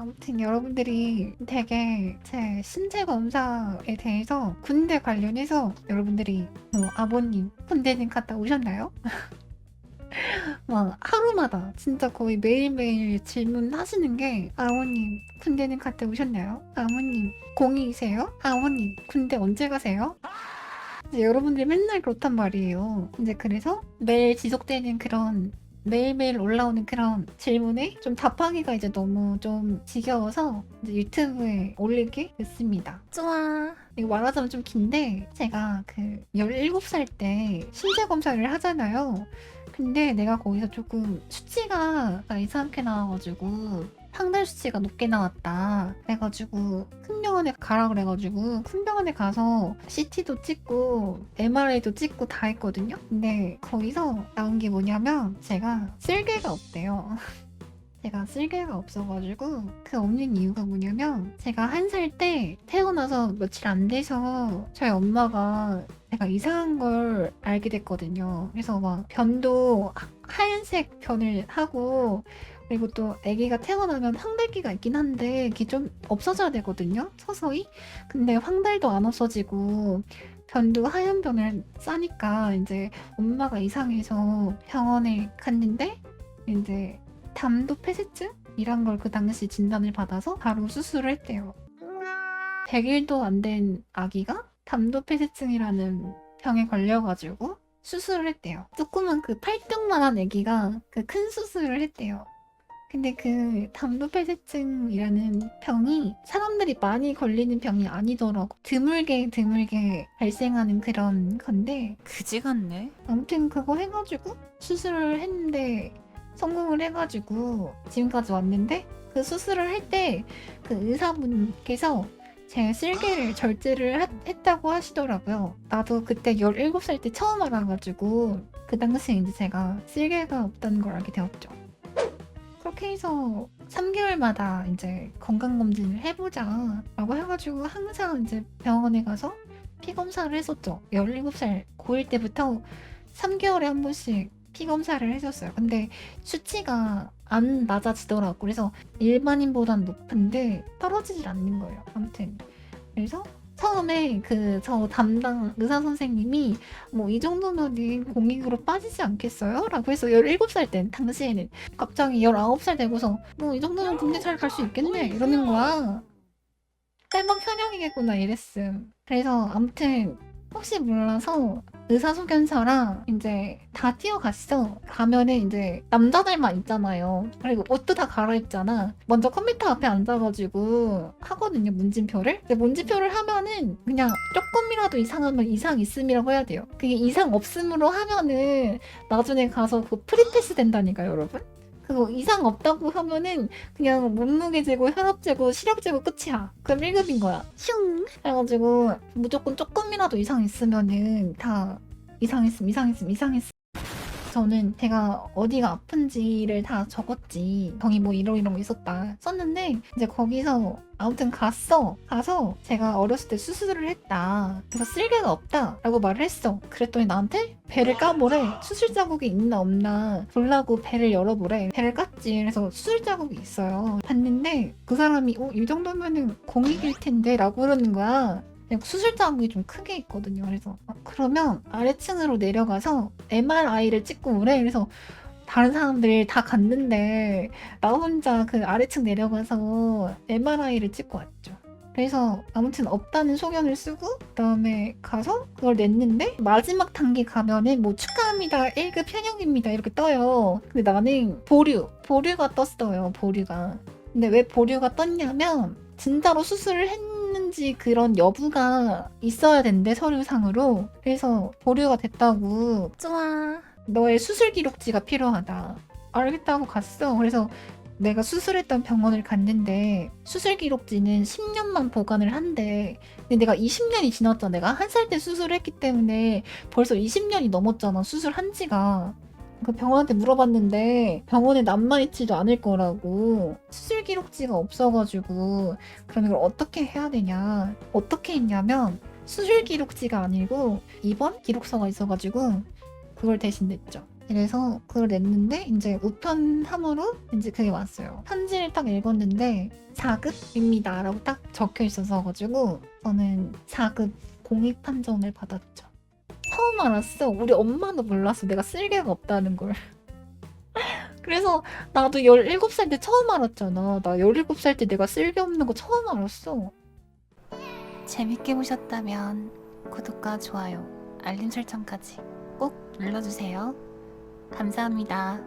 아무튼 여러분들이 되게 제 신체 검사에 대해서 군대 관련해서 여러분들이 뭐 아버님 군대는 갔다 오셨나요? 막 하루마다 진짜 거의 매일매일 질문하시는 게 아버님 군대는 갔다 오셨나요? 아버님 공이세요? 아버님 군대 언제 가세요? 여러분들이 맨날 그렇단 말이에요. 이제 그래서 매일 지속되는 그런 매일매일 올라오는 그런 질문에 좀 답하기가 이제 너무 좀 지겨워서 이제 유튜브에 올리게 됐습니다. 좋아. 이거 말하자면 좀 긴데 제가 그 17살 때 신체 검사를 하잖아요. 근데 내가 거기서 조금 수치가 이상하게 나와가지고 상달 수치가 높게 나왔다. 그래가지고 큰 병원에 가라 그래가지고 큰 병원에 가서 CT도 찍고 MRI도 찍고 다 했거든요. 근데 거기서 나온 게 뭐냐면 제가 쓸개가 없대요. 제가 쓸개가 없어가지고 그 없는 이유가 뭐냐면 제가 한 살 때 태어나서 며칠 안 돼서 저희 엄마가 제가 이상한 걸 알게 됐거든요. 그래서 막 변도 하- 하얀색 변을 하고 그리고 또 아기가 태어나면 황달기가 있긴 한데 그게 좀 없어져야 되거든요. 서서히. 근데 황달도 안 없어지고 변도 하얀 변을 싸니까 이제 엄마가 이상해서 병원에 갔는데 이제 담도 폐쇄증이란 걸 그 당시 진단을 받아서 바로 수술을 했대요. 100일도 안 된 아기가 담도 폐쇄증이라는 병에 걸려가지고 수술을 했대요. 조그만 그 팔뚝만한 아기가 그 큰 수술을 했대요. 근데 그 담도 폐쇄증이라는 병이 사람들이 많이 걸리는 병이 아니더라고. 드물게 드물게 발생하는 그런 건데 그지 같네. 아무튼 그거 해가지고 수술을 했는데 성공을 해가지고 지금까지 왔는데 그 수술을 할 때 그 의사분께서 제 쓸개를 절제를 하- 했다고 하시더라고요. 나도 그때 17살 때 처음 알아가지고 그 당시에 이제 제가 쓸개가 없다는 걸 알게 되었죠. 그렇게 해서 3개월마다 이제 건강검진을 해보자 라고 해가지고 항상 이제 병원에 가서 피 검사를 했었죠. 17살 고1 때부터 3개월에 한 번씩 피 검사를 해줬어요. 근데 수치가 안 낮아지더라고. 그래서 일반인보단 높은데 떨어지질 않는 거예요. 아무튼 그래서 처음에 그 저 담당 의사 선생님이 뭐 이 정도면은 공익으로 빠지지 않겠어요? 라고 해서 17살 때 당시에는 갑자기 19살 되고서 뭐 이 정도면 군대 잘 갈 수 있겠네 이러는 거야. 딸막 현역이겠구나 이랬음. 그래서 아무튼 혹시 몰라서 의사소견서랑 이제 다 뛰어갔어. 가면은 이제 남자들만 있잖아요. 그리고 옷도 다 갈아입잖아. 먼저 컴퓨터 앞에 앉아가지고 하거든요, 문진표를. 근데 문진표를 하면은 그냥 조금이라도 이상하면 이상 있음이라고 해야 돼요. 그게 이상 없음으로 하면은 나중에 가서 그 프리패스 된다니까요, 여러분. 그거 이상 없다고 하면은 그냥 몸무게 재고 혈압 재고 시력 재고 끝이야. 그럼 1급인 거야. 슝! 그래가지고 무조건 조금이라도 이상 있으면은 다 이상 있음, 이상 있음, 이상 있음. 저는 제가 어디가 아픈지를 다 적었지. 병이 뭐 이러 이런 거 있었다. 썼는데 이제 거기서 아무튼 갔어. 가서 제가 어렸을 때 수술을 했다. 그래서 쓸개가 없다 라고 말을 했어. 그랬더니 나한테 배를 까보래. 수술 자국이 있나 없나 보려고 배를 열어보래. 배를 깠지. 그래서 수술 자국이 있어요. 봤는데 그 사람이 어, 이 정도면은 공익일 텐데 라고 그러는 거야. 그냥 수술 자국이 좀 크게 있거든요. 그래서 어, 그러면 아래층으로 내려가서 MRI를 찍고 오래. 그래서 다른 사람들 다 갔는데 나 혼자 그 아래층 내려가서 MRI를 찍고 왔죠. 그래서 아무튼 없다는 소견을 쓰고 그다음에 가서 그걸 냈는데 마지막 단계 가면은 뭐 축하합니다 1급 현역입니다 이렇게 떠요. 근데 나는 보류 보류가 떴어요 보류가. 근데 왜 보류가 떴냐면 진짜로 수술을 했 는지 그런 여부가 있어야 된대 서류상으로. 그래서 보류가 됐다고 좋아. 너의 수술 기록지가 필요하다. 알겠다고 갔어. 그래서 내가 수술했던 병원을 갔는데 수술 기록지는 10년만 보관을 한대. 근데 내가 20년이 지났잖아. 내가 한 살 때 수술을 했기 때문에 벌써 20년이 넘었잖아. 수술한 지가. 그 병원한테 물어봤는데 병원에 남아 있지도 않을 거라고 수술 기록지가 없어가지고 그러면 이걸 어떻게 해야 되냐 어떻게 했냐면 수술 기록지가 아니고 입원 기록서가 있어가지고 그걸 대신 냈죠. 그래서 그걸 냈는데 이제 우편함으로 이제 그게 왔어요. 편지를 딱 읽었는데 4급입니다라고 딱 적혀 있어서 가지고 저는 4급 공익 판정을 받았죠. 처음 알았어. 우리 엄마도 몰랐어. 내가 쓸개가 없다는 걸. 그래서 나도 17살 때 처음 알았잖아. 나 17살 때 내가 쓸개 없는 거 처음 알았어. 재밌게 보셨다면 구독과 좋아요, 알림 설정까지 꼭 눌러주세요. 감사합니다.